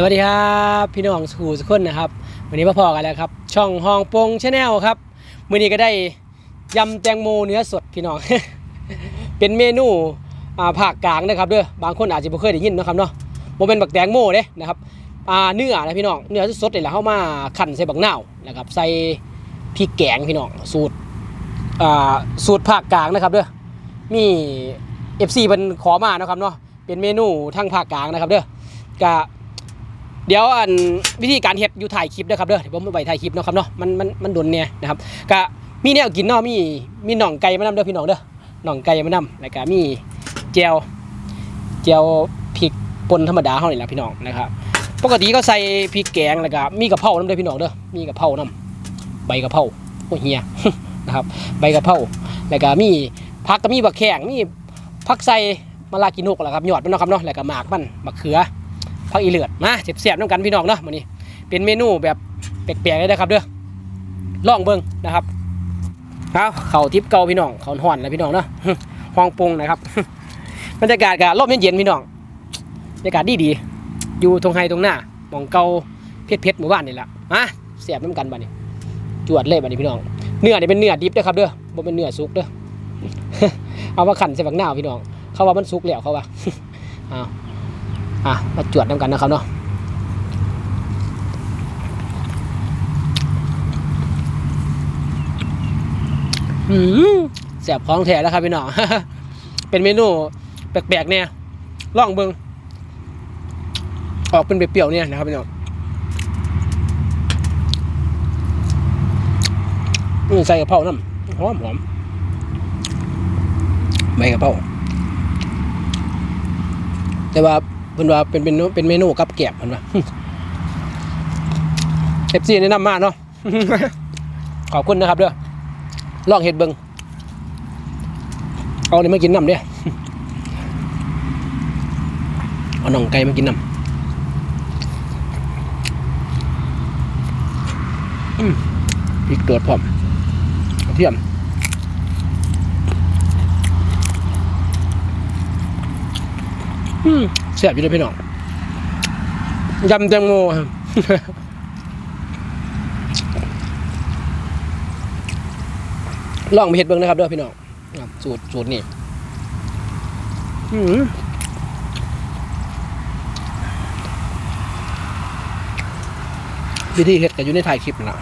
สวัสดีครับพี่น้องสกูสกุลนะครับวันนี้มาพอกันแล้วครับ ช่องฮองปงชาแนลครับมื้อนี้ก็ได้ยำแตงโมเนื้อสดพี่น้อง เป็นเมนูอ่าภาคกลางนะครับเด้อบางคนอาจจะบ่เคยได้ยินนะครับเนาะบ่เป็นบักแตงโมเด้นะครับอ่าเนื้อนะพี่น้องเนื้อสดๆนี่แหละเฮามาคั่นใส่บักนาวนะครับใส่พริกแกงพี่น้องสูตรอ่าสูตรภาคกลางนะครับเด้อมี FC เพิ่นขอมานะครับเนาะเป็นเมนูทางภาคกลางนะครับเด้อก็ เดี๋ยวอันวิธีการเฮ็ดอยู่ถ่ายคลิปนะครับเด้อเดี๋ยวผมไปถ่ายคลิปเนาะครับเนาะมันมันมันดุนเนี่ยนะครับก็มีแนวกินเนาะมีมีหน่องไก่มานำเด้อพี่น้องเด้อหน่องไก่มานำแล้วก็มีเจียวเจียวพริกป่นธรรมดาเฮานี่แหละพี่น้องนะครับปกติก็ใส่พริกแกงแล้วก็มีกะเพราน้ำเด้อพี่น้องเด้อมีกะเพราน้ำใบกะเพราโอ้เฮียนะครับใบกะเพราแล้วก็มีผักก็มีบักแข้งมีผักใส่มะลากินกแหละครับยอดมันเนาะครับเนาะแล้วก็หมากมันมะเขือ ผักอีเลือดมาเสียบน้ำกันพี่น้องเนาะมื้อนี้ เป็นเมนูแบบแปลกๆเลยนะครับเด้อลองเบิ่งนะครับเอาเข่าทิพย์เก่าพี่น้องเขาห่อนแล้วพี่น้องเนาะห้องปงนะครับบรรยากาศก็ร่มเย็นๆพี่น้องบรรยากาศดีๆอยู่ตรงไฮตรงหน้ามองเก่าเพชรๆหมู่บ้านนี่แหละมาเสียบน้ำกันบัดนี้จวดเลยบัดนี้พี่น้องเนื้อนี่เป็นเนื้อดิบเด้อครับเด้อบ่เป็นเนื้อสุกเด้อเอามาขันใส่บักหน้าพี่น้อง เขาว่ามันสุกแล้วเขาว่าเอา อะมาจวดน้ำกันนะครับเนาะอืมแสบของแท้แล้วครับพี่น้องเป็นเมนูแปลกๆเนี่ยลองเบิงออกเป็นเปรี้ยวๆเนี่ยนะครับพี่น้องอืมใส่กระเพราน้ำหอมหอมใบกระเพราแต่ว่า เพิ่นว่าเป็นเป็นเป็นเมนูกับแกบเพิ่นว่าเอฟซีแนะนำมาเนาะขอบคุณนะครับเด้อลองเห็ดเบิงเอาเลยมากินน้ำเด้อเอาหน่องไก่มากินน้ำอืมพริกตัวจพร้อมเทียมอืม แซ่บอยู่เลยพี่น้องยำแตงโมครับลองไปเห็ดเบิ้งนะครับเด้อพี่น้องสูตรสูตรนี่วิธีเห็ดก็อยู่ในถ่ายคลิปนะ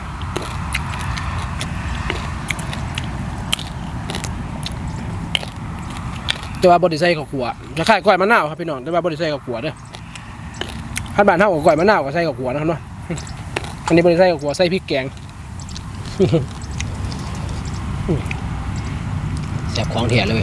แต่ว่าบริไซกับขัวจะขายก้อยมะนาวครับพี่น้องแต่ว่าบริไซกับขัวเด้อพันบาทเท่ากับก้อยมะนาวกับไส้ข้าวขัวนะครับเนาะอันนี้บริไซกับขัวใส่พริกแกงแซบของแท้เลย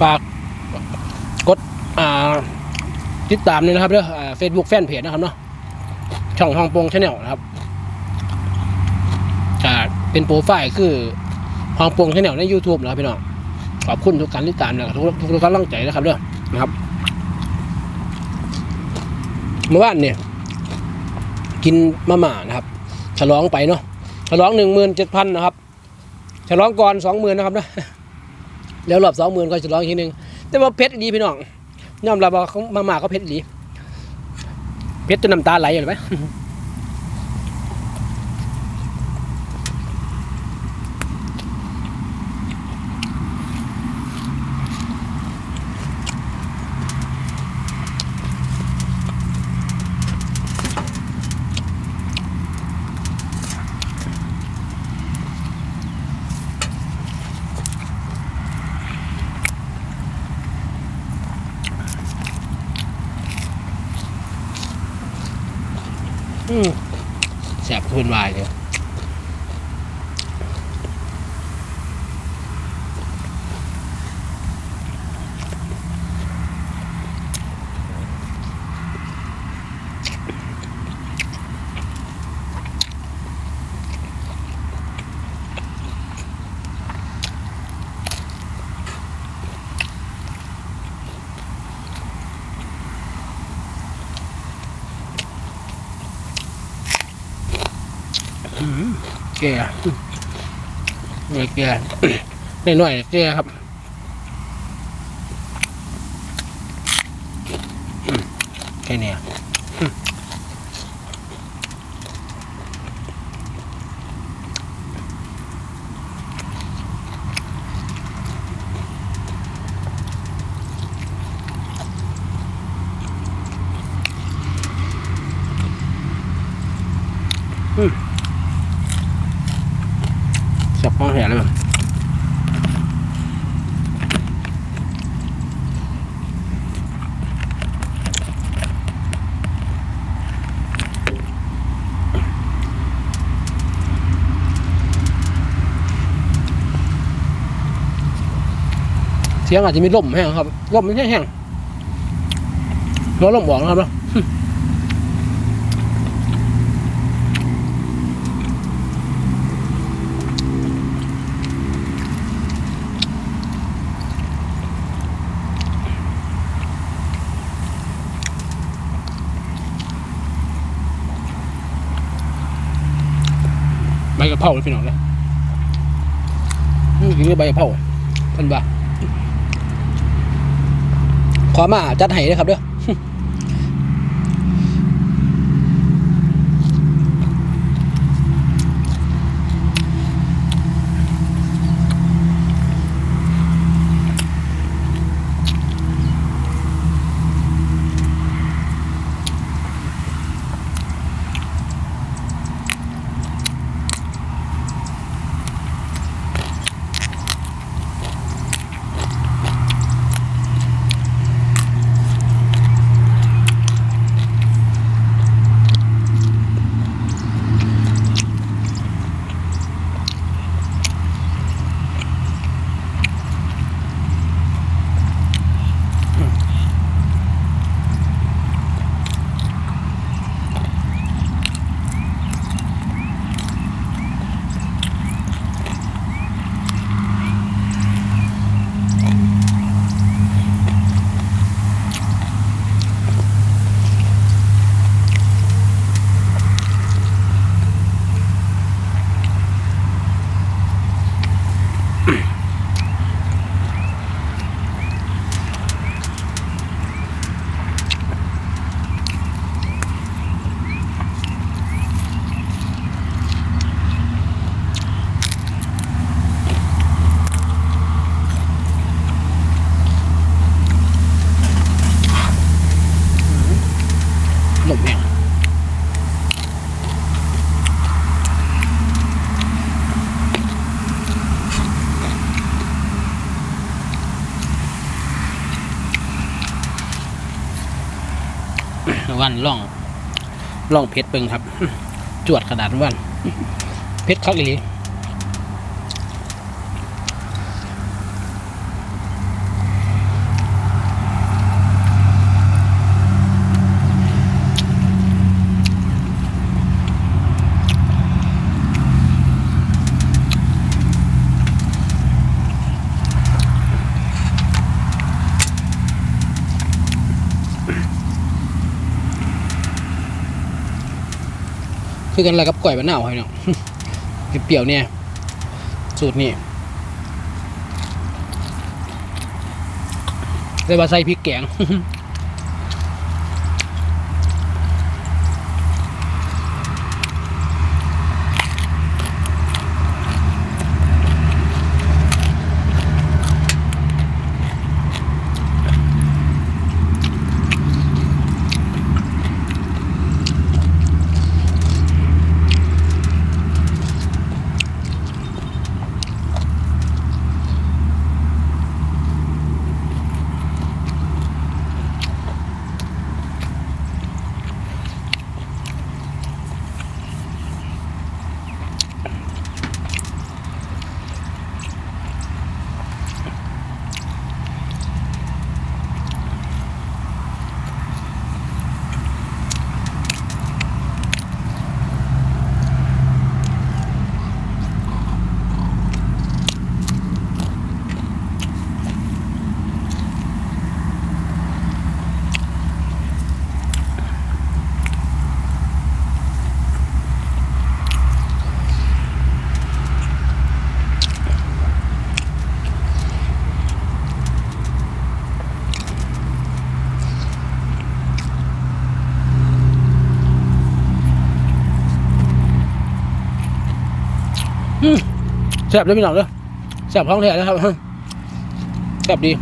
ฝากกดอ่าติดตามนี่นะครับเด้อเฟซบุ๊กแฟนเพจนะครับเนาะช่องห้องโปงชาแนลนะครับอ่าเป็นโปรไฟล์คือห้องโปงชาแนลใน YouTube นะครับพี่น้องขอบคุณทุกการติดตามนะครับทุกทุกทุกกำลังใจนะครับเด้อนะครับเมื่อวานเนี่ยกินมาม่านะครับ ฉลองไปเนาะฉลองหนึ่งหมื่นเจ็ดพันนะครับ ฉลองก่อนสองหมื่นนะครับนะ แล้วรอบสองหมื่นก็จะร้องอีกทีหนึ่งแต่ว่าเพชรดีพี่น้องยอมรับว่าเขามามาเขาเพชรดีเพชรจนน้ำตาไหลอยู่เลยไหม แสบคืนวายเลย แก่เนี่ยแก่ได้หน่อยแก่ครับแค่นี้ยอืมจับห้องแหเลยมั้ง เสียงอาจจะมีลมแห้งครับลมไม่ใช่แห้งร้อนลมบอกนะครับเนาะใบกระเพราเลยพี่น้องเลยนี่คือใบกระเพราเพันบา ขอมาจัดให้เลยครับเด้อ ลมแห้ง วันล่องล่องเพชรเปิงครับ จวดขนาดวัน เพชรคักอี คือกันอะไรกับก๋วยบ้านเน่าให้เนาะเปรี้ยวเนี่ย สูตรนี้เลยว่าใส่พริกแกง ซ่บเลยพี่น้องเด้อแซ่บท้องแท้นะครับแซ่บดี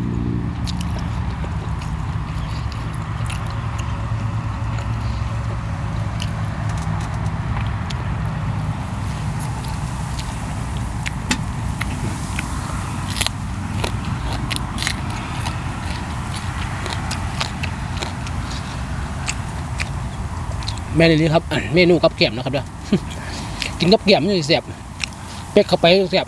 แม่นี่ครับเมนูกับแกมนะครับเด้อกินกับแกมนี่แซ่บ เป๊กเข้าไปแซ่บ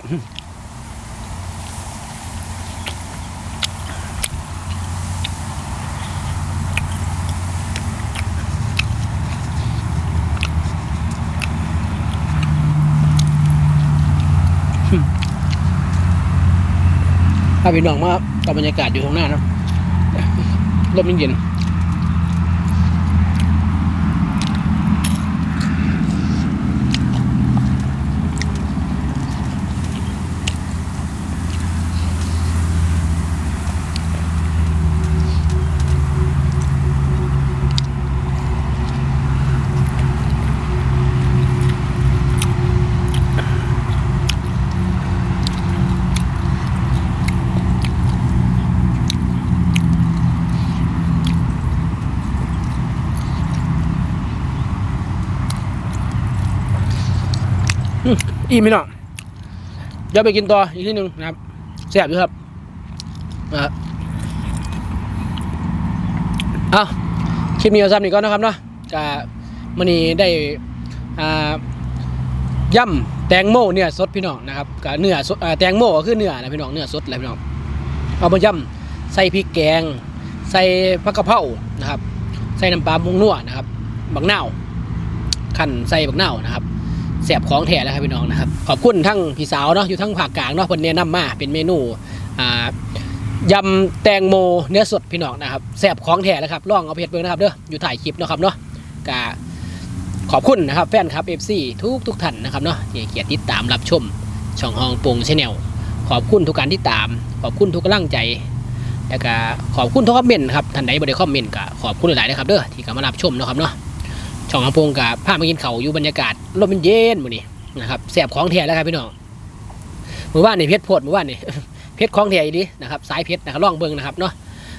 ถ้าพี่น้องมากับบรรยากาศอยู่ตรงหน้านะลมเย็นๆ อิ่มพี่น้องเดี๋ยวไปกินต่ออีกทีหนึ่งนะครับแซ่บอยู่ครับนะครับเอาคลิปนี้เอาซ้ำนี่ก่อนนะครับเนาะกะมันนี้ได้อ่าย่ำแตงโมเนื้อสดพี่น้องนะครับกะเนื้อสดแตงโมก็คือเนื้อนะพี่น้องเนื้อสดอะไรพี่น้องเอามาย่ำใส่พริกแกง ใส่ผักกะเพรานะครับ ใส่น้ำปลามุงนัวนะครับบักนาวขั้นใส่บักนาวนะครับ แสบของแท้แล้วครับพี่น้องนะครับ ขอบคุณทั้งพี่สาวเนาะอยู่ทั้งภาคกลางเนาะเพิ่นแนะนำมาเป็นเมนูอ่ายำแตงโมเนื้อสดพี่น้องนะครับแสบของแท้แล้วครับลองเอาเฮ็ดเบิ่งนะครับเด้ออยู่ถ่ายคลิปเนาะครับเนาะกะขอบคุณนะครับแฟนครับ FC ทุกทุกท่านนะครับเนาะที่เกียรติติดตามรับชมช่องฮองปงชาแนลขอบคุณทุกการที่ตาม ขอบคุณทุกกำลังใจแล้วก็ขอบคุณทุกคอมเมนต์ครับท่านใดบ่ได้คอมเมนต์ก็ขอบคุณหลายๆนะครับเด้อที่เข้ามารับชมเนาะครับเนาะ ช่ององพงกับพามากินเขาอยู่บรรยากาศลมมันเย็นมื้อนี้นะครับแสบของแท้แล้วครับพี่น้องมือวานนี่เพชรโพดมือวานนี่เพชรของแท้อีหลีนะครับสายเพชรนะครับล่องเบิ่งนะครับเนาะ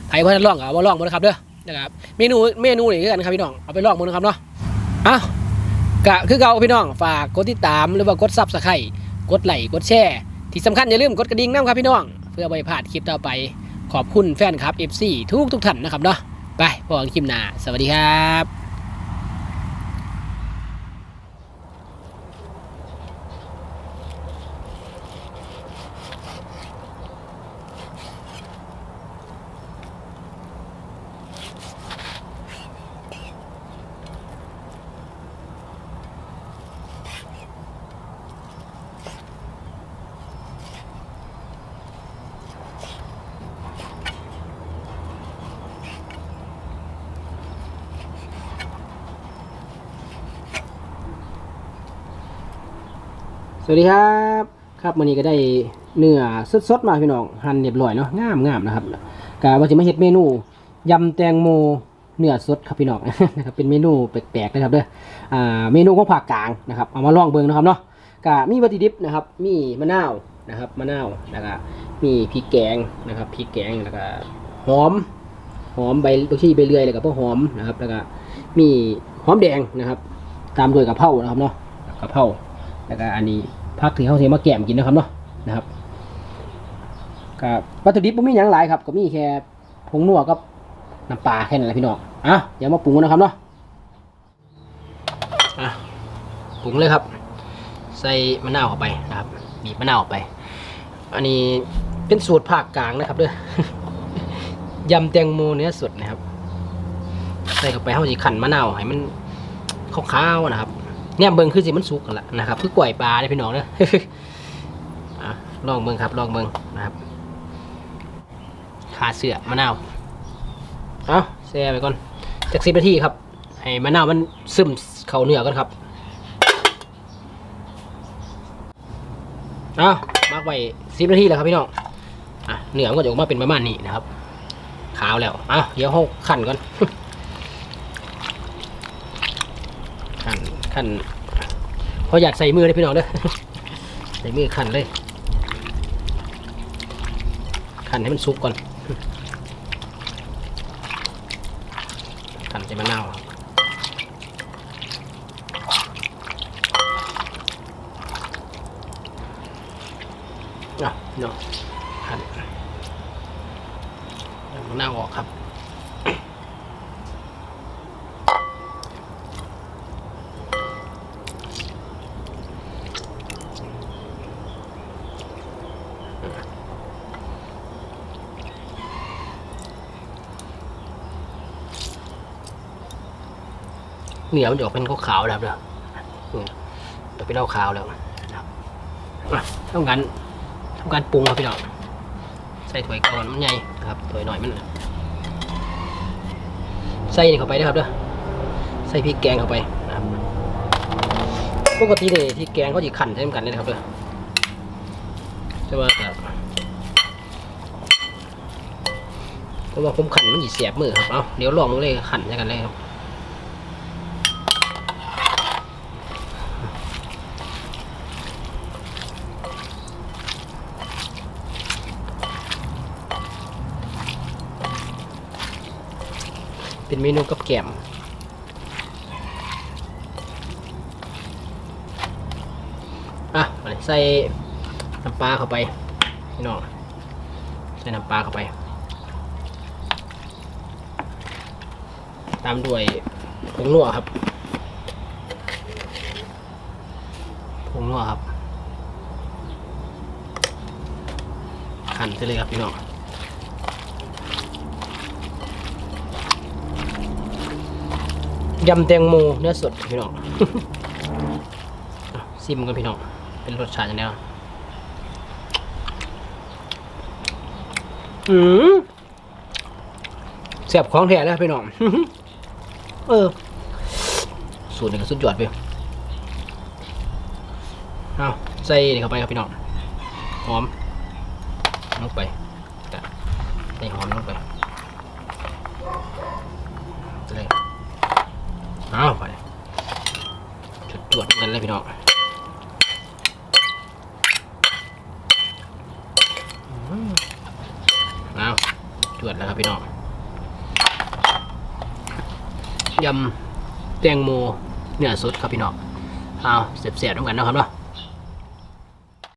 ใครบ่ทันลองก็เอามาล่องบ่นะครับเด้อนะครับเมนูเมนูนี่คือกันครับพี่น้องเอาไปล่องหมื้นะครับเนาะเอ้ากะคือเก่าพี่น้องฝากกดติดตามหรือว่ากด Subscribe กดไลค์กดแชร์ที่สำคัญอย่าลืมกดกระดิ่งนํครับพี่น้อง เพื่อบ่พลาดคลิปต่อไปขอบคุณแฟนคลับ FC ทุกทุกท่านนะครับเนาะไปพบกันคลิปหน้าสวัสดีครับ สวัสดีครับ ครับวันนี้ก็ได้เนื้อสดๆมาพี่น้องหั่นเรียบร้อยเนาะงามงามนะครับกะว่าจะมาเฮ็ดเมนูยำแตงโมเนื้อสดครับพี่น้องนะครับเป็นเมนูแปลกๆนะครับเด้ออ่าเมนูของภาคกลางนะครับเอามาลองเบิ่งนะครับเนาะกะมีวัตถุดิบนะครับ มีมะนาวนะครับมะนาวแล้วก็มีพริกแกงนะครับพริกแกงแล้วก็หอมหอมใบลูกชีใบเลื่อยแล้วก็พวกหอมนะครับแล้วก็มีหอมแดงนะครับ ตามด้วยกะเพรานะครับเนาะกะเพรา แล้วก็อันนี้พักที่เขาเทมาแกมกินนะครับเนาะนะครับกับวัตถุดิบไม่มีอย่างหลายครับ ก็มีแค่ผงนัวกับน้ำปลาแค่นั้นแหละพี่น้องอะเดี๋ยวมาปรุงกันนะครับเนาะอะปรุงเลยครับ ใส่มะนาวเข้าไปนะครับบีบมะนาวออกไป อันนี้เป็นสูตรภาคกลางนะครับเด้อยำแตงโมเนื้อสดนะครับ ใส่เข้าไปเขาจะขันมะนาวให้มันขาวๆนะครับ เนี่ยเบิ่งคือสิมันสุกกันละนะครับคือกล้วยปลาเนี่ยพี่น้องเนอะอะลองเบิ่งครับลองเบิ่งนะครับขาเสือมะนาวเอาแช่ไปก่อนจากสิบนาทีครับ ให้มะนาวมันซึมเข้าเนื้อก่อนครับเอามักไว้สิบนาทีแล้วครับพี่น้องอะเนื้อมันก็จะออกมาเป็นประมาณนี้นะครับ ขาวแล้วอะเดี๋ยวเขาขันก่อน ขันเพราะอยากใส่มือเลยพี่น้องเด้อใส่มือขันเลยขันให้มันสุกก่อนขันใส่มะนาวครับอะเนาะขันเอามะนาวออกครับ เหนียวมันจะออกเป็นขาวๆแล้วเด้ออืมจะเป็นเหล้าขาวแล้วต้องการต้องการปรุงครับพี่น้องใส่ถ้วยก่อนมันใหญ่นะครับถ้วยหน่อยมันใส่นี่เข้าไปนะครับเด้อใส่พริกแกงเข้าไปนะครับปกติเนี่ยที่แกงเขาจะขันใส่กันเลยนะครับเด้อแต่ว่าก็เพราะว่าผมขันมันหยีเสียบมือครับ เอาเดี๋ยวลองเลยขันใส่กันเลยครับ เป็นเมนูกับแกมอะใส่น้ำปลาเข้าไปพี่น้องใส่น้ำปลาเข้าไป ตามด้วยผงนัวครับผงนัวครับหั่นไปเลยครับพี่น้อง ยำแตงโมเนื้อสดพี่น้องซิมกันพี่น้องเป็นรสชาติยังไงวะอืมแซ่บของแท้แล้วพี่น้องเออ สูตรนี้ก็สุดยอดไปเอาใส่เข้าไปครับพี่น้องหอมลงไปใส่หอมลงไปเลย เอาไปจุดจวดกันเลยพี่น้องอืมเอาจวดแล้วครับพี่น้องยำแตงโมเนื้อสดครับพี่น้องเอาเสียบๆด้วยกันนะครับเนาะ